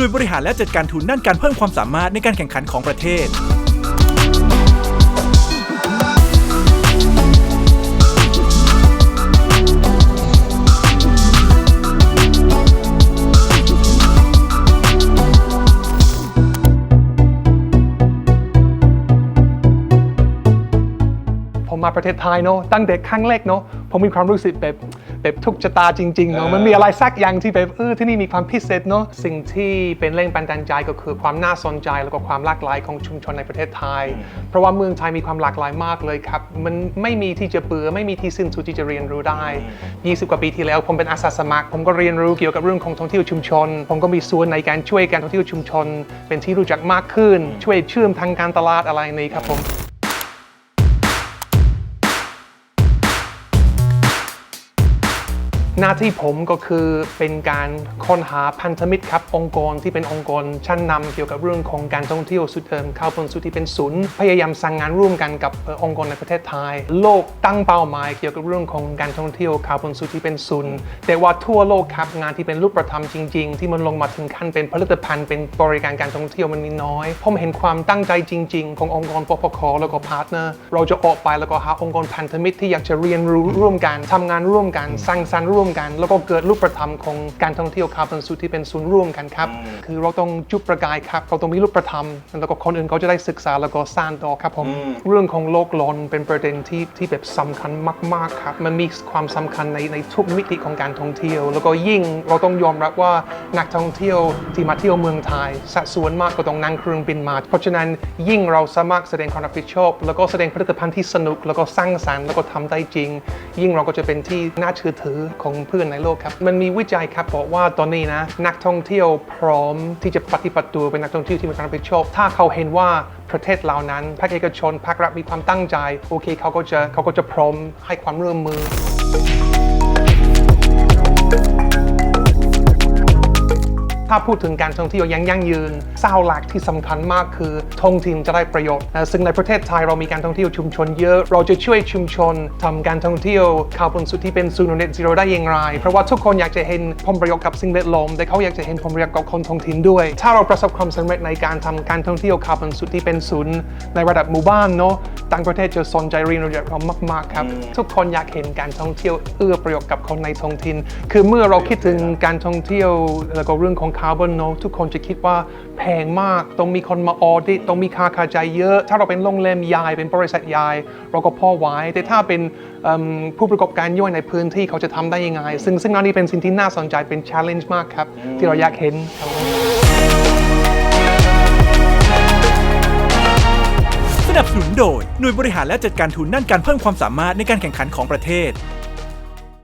น่วยบริหารและจัดการทุนด้านการเพิ่มความสามารถในการแข่งขันของประเทศ ผมมาประเทศไทยเนาะตั้งแต่ครั้งแรกเนาะผมมีความรู้สึกแบบ แบบทุกชะตาจริงๆเนาะมันมีอะไรสักอย่างที่แบบเออที่นี่มีความพิเศษเนาะสิ่งที่เป็นแรงบันดาลใจก็คือความน่าสนใจแล้วก็ความหลากหลายของชุมชนในประเทศไทย เพราะว่าเมืองไทยมีความหลากหลายมากเลยครับมันไม่มีที่จะเบื่อไม่มีที่สิ้นสุดที่จะเรียนรู้ได้ 20 กว่าปีที่แล้วผมเป็นอาสาสมัคร ผมก็เรียนรู้เกี่ยวกับเรื่องของท่องเที่ยวชุมชน ผมก็มีส่วนในการช่วยการท่องเที่ยวชุมชน เป็นที่รู้จักมากขึ้น ช่วยเชื่อมทางการตลาดอะไรนี้ครับผม หน้าที่ผมก็คือเป็นการค้นหาพันธมิตรครับ องค์กรที่เป็นองค์กรชั้นนำเกี่ยวกับเรื่องของการท่องเที่ยวสุดเอิมข้าวบนสุดที่เป็นศูนย์พยายามสั่งงานร่วมกันกับองค์กรในประเทศไทย โลกตั้งเป้าหมายเกี่ยวกับเรื่องของการท่องเที่ยวข้าวบนสุดที่เป็นศูนย์แต่ว่าทั่วโลกครับงานที่เป็นรูปธรรมจริง ๆ ที่มันลงมาถึงขั้นเป็นผลิตภัณฑ์เป็นบริการการท่องเที่ยวมันมีน้อยผมเห็นความตั้งใจจริง ๆ ขององค์กรปปคแล้วก็พาร์ทเนอร์เราจะออกไปแล้วก็หาองค์กรพันธมิตรที่อยากจะเรียนรู้ร่วมกันทำงานร่วมกันสร้างสรรค์ร่วมกัน แล้วก็เกิดรูปธรรมของการท่องเที่ยวคาร์บอนสูที่เป็นศูนย์ร่วมกันครับ คือเราต้องจุดประกายครับเราต้องมีรูปธรรมแล้วก็คนอื่นเขาจะได้ศึกษาแล้วก็สร้างต่อครับผมเรื่องของโลกร้อนเป็นประเด็นที่ที่แบบสำคัญมากๆครับมันมีความสำคัญในในทุกมิติของการท่องเที่ยว แล้วก็ยิ่งเราต้องยอมรับว่านักท่องเที่ยวที่มาเที่ยวเมืองไทยสัดส่วนมากก็ต้องนั่งเครื่องบินมา เพราะฉะนั้นยิ่งเราสามารถแสดงความรับผิดชอบ แล้วก็แสดงผลิตภัณฑ์ที่สนุก แล้วก็สร้างสรรค์แล้วก็ทำได้จริง ยิ่งเราก็จะเป็นที่น่าเชื่อถือของเพื่อนในโลกครับ มันมีวิจัยครับบอกว่าตอนนี้นะนักท่องเที่ยวพร้อมที่จะปฏิบัติตัวเป็นนักท่องเที่ยวที่มีความรับผิดชอบถ้าเขาเห็นว่าประเทศเหล่านั้นภาคเอกชนภาครัฐมีความตั้งใจ โอเคเขาก็จะเขาก็จะพร้อมให้ความร่วมมือ ถ้าพูดถึงการท่องเที่ยวยังยั่งยืนเศร้าหลักที่สำคัญมากคือท้องถิ่นจะได้ประโยชน์ซึ่งในประเทศไทยเรามีการท่องเที่ยวชุมชนเยอะ เราจะช่วยชุมชนทำการท่องเที่ยวข่าวบนสุดที่เป็นศูนย์เน็ตซีโร่ได้อย่างไร เพราะว่าทุกคนอยากจะเห็นผลประโยชน์กับสิ่งแวดล้อมแต่เขาอยากจะเห็นผลประโยชน์กับคนท้องถิ่นด้วย ถ้าเราประสบความสำเร็จในการทำการท่องเที่ยวข่าวบนสุดที่เป็นศูนย์ในระดับหมู่บ้านเนาะ ต่างประเทศจะสนใจเรียนรู้จากเรามากๆครับ ทุกคนอยากเห็นการท่องเที่ยวเอื้อประโยชน์กับคนในท้องถิ่นคือเมื่อเราคิดถึงการท่องเที่ยวแล้วก็เรื่องของคาร์บอนเนอะทุกคนจะคิดว่าแพงมาก ต้องมีคนมาออดิตต้องมีค่าค่าใช้เยอะ ถ้าเราเป็นโรงแรมใหญ่เป็นบริษัทใหญ่เราก็พอไหวแต่ถ้าเป็นเอิ่มผู้ประกอบการย่อยในพื้นที่เขาจะทำได้ยังไง ซึ่งซึ่งอันนี้เป็นสิ่งที่น่าสนใจเป็น challenge มากครับ ที่เราอยากเห็นครับ นับสนุนโดย หน่วยบริหารและจัดการทุนด้านการเพิ่มความสามารถในการแข่งขันของประเทศ